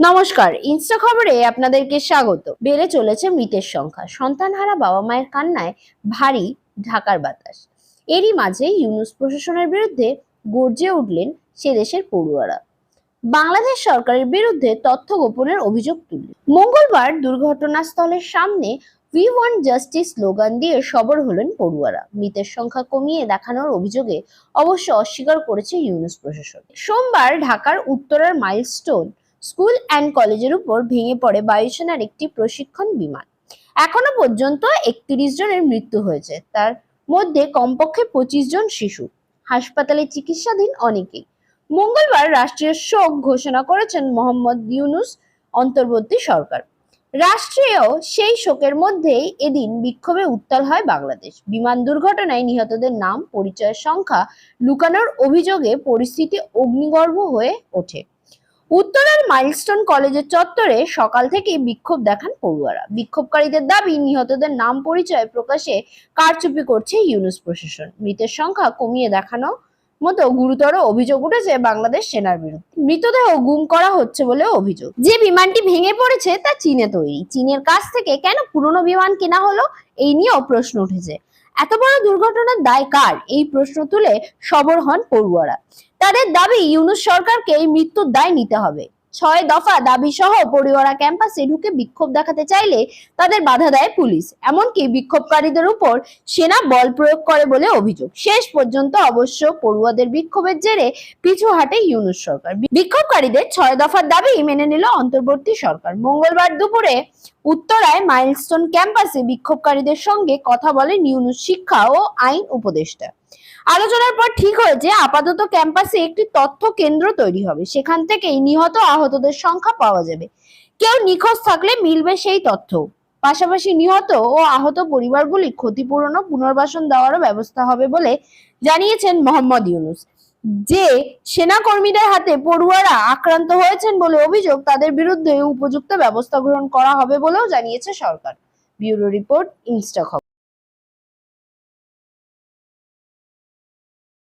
নমস্কার, ইনস্টা খবরে আপনাদেরকে স্বাগত। বেড়ে চলেছে মৃতের সংখ্যা। সন্তানহারা বাবা মায়ের কান্নায় ভারী ঢাকার বাতাস। এরই মাঝে ইউনুস প্রশাসনের বিরুদ্ধে গর্জে উঠলেন সে দেশের পড়ুয়ারা। বাংলাদেশ সরকারের বিরুদ্ধে তথ্য গোপনের অভিযোগ তুললেন মঙ্গলবার দুর্ঘটনাস্থলের সামনে উই ওয়ান্ট জাস্টিস স্লোগান দিয়ে সবর হলেন পড়ুয়ারা। মৃতের সংখ্যা কমিয়ে দেখানোর অভিযোগে অবশ্য অস্বীকার করেছে ইউনুস প্রশাসন। সোমবার ঢাকার উত্তরার মাইলস্টোন স্কুল অ্যান্ড কলেজের উপর ভেঙে পড়ে বায়ুসেনার একটি প্রশিক্ষণ বিমান। এখনও পর্যন্ত একত্রিশ জনের মৃত্যু হয়েছে। তার মধ্যে কমপক্ষে পঁচিশ জন শিশু। হাসপাতালে চিকিৎসাধীন অনেকেই। মঙ্গলবার রাষ্ট্রীয় শোক ঘোষণা করেছেন মোহাম্মদ ইউনুস অন্তর্বর্তী সরকার। রাষ্ট্রীয় সেই শোকের মধ্যেই এদিন বিক্ষোভে উত্তাল হয় বাংলাদেশ। বিমান দুর্ঘটনায় নিহতদের নাম, পরিচয়ের সংখ্যা লুকানোর অভিযোগে পরিস্থিতি অগ্নিগর্ভ হয়ে ওঠে। উত্তরার মাইলস্টোন কলেজের চত্বরে সকাল থেকেই বিক্ষোভ দেখান পড়ুয়ারা। বিক্ষোভকারীদের দাবি, নিহতদের নাম পরিচয় প্রকাশে কারচুপি করছে ইউনুস প্রশাসন। মৃতের সংখ্যা কমিয়ে দেখানো মতো গুরুতর অভিযোগ উঠেছে বাংলাদেশ সেনার বিরুদ্ধে। মৃতদেহ গুম করা হচ্ছে বলে অভিযোগ। যে বিমানটি ভেঙে পড়েছে তা চীনে তৈরি। চীনের কাছ থেকে কেন পুরনো বিমান কেনা হলো এই নিয়েও প্রশ্ন উঠেছে। এত বড় দুর্ঘটনার দায় কার? এই প্রশ্ন তুলে সবর হন পড়ুয়ারা। তাদের দাবি, ইউনুস সরকারকে এই মৃত্যুর দায় নিতে হবে। ছয় দফা দাবি সহ পড়ুয়ারা ক্যাম্পাসে ঢুকে বিক্ষোভ দেখাতে চাইলে তাদের বাধা দেয় পুলিশ। এমনকি বিক্ষোভকারীদের উপর সেনা বল প্রয়োগ করে বলে অভিযোগ। শেষ পর্যন্ত অবশ্য পড়ুয়াদের বিক্ষোভের জেরে পিছু হাটে ইউনুস সরকার। বিক্ষোভকারীদের ছয় দফার দাবি মেনে নিল অন্তর্বর্তী সরকার। মঙ্গলবার দুপুরে উত্তরায় মাইলস্টোন ক্যাম্পাসে বিক্ষোভকারীদের সঙ্গে কথা বলেন ইউনুস শিক্ষা ও আইন উপদেষ্টা। আলোচনার পর ঠিক হয়েছে আপাতত ক্যাম্পাসে একটি তথ্য কেন্দ্র তৈরি হবে। সেখান থেকেই নিহত আহতদের সংখ্যা পাওয়া যাবে। কেউ নিখোঁজ থাকলে মিলবে সেই তথ্য। পাশাপাশি নিহত ও আহত পরিবারগুলি ক্ষতিপূরণ ও পুনর্বাসন দেওয়ারও ব্যবস্থা হবে বলে জানিয়েছেন মোহাম্মদ ইউনুস। যে সেনাকর্মীদের হাতে পড়ুয়ারা আক্রান্ত হয়েছেন বলে অভিযোগ, তাদের বিরুদ্ধে উপযুক্ত ব্যবস্থা গ্রহণ করা হবে বলেও জানিয়েছে সরকার। Bureau report, Insta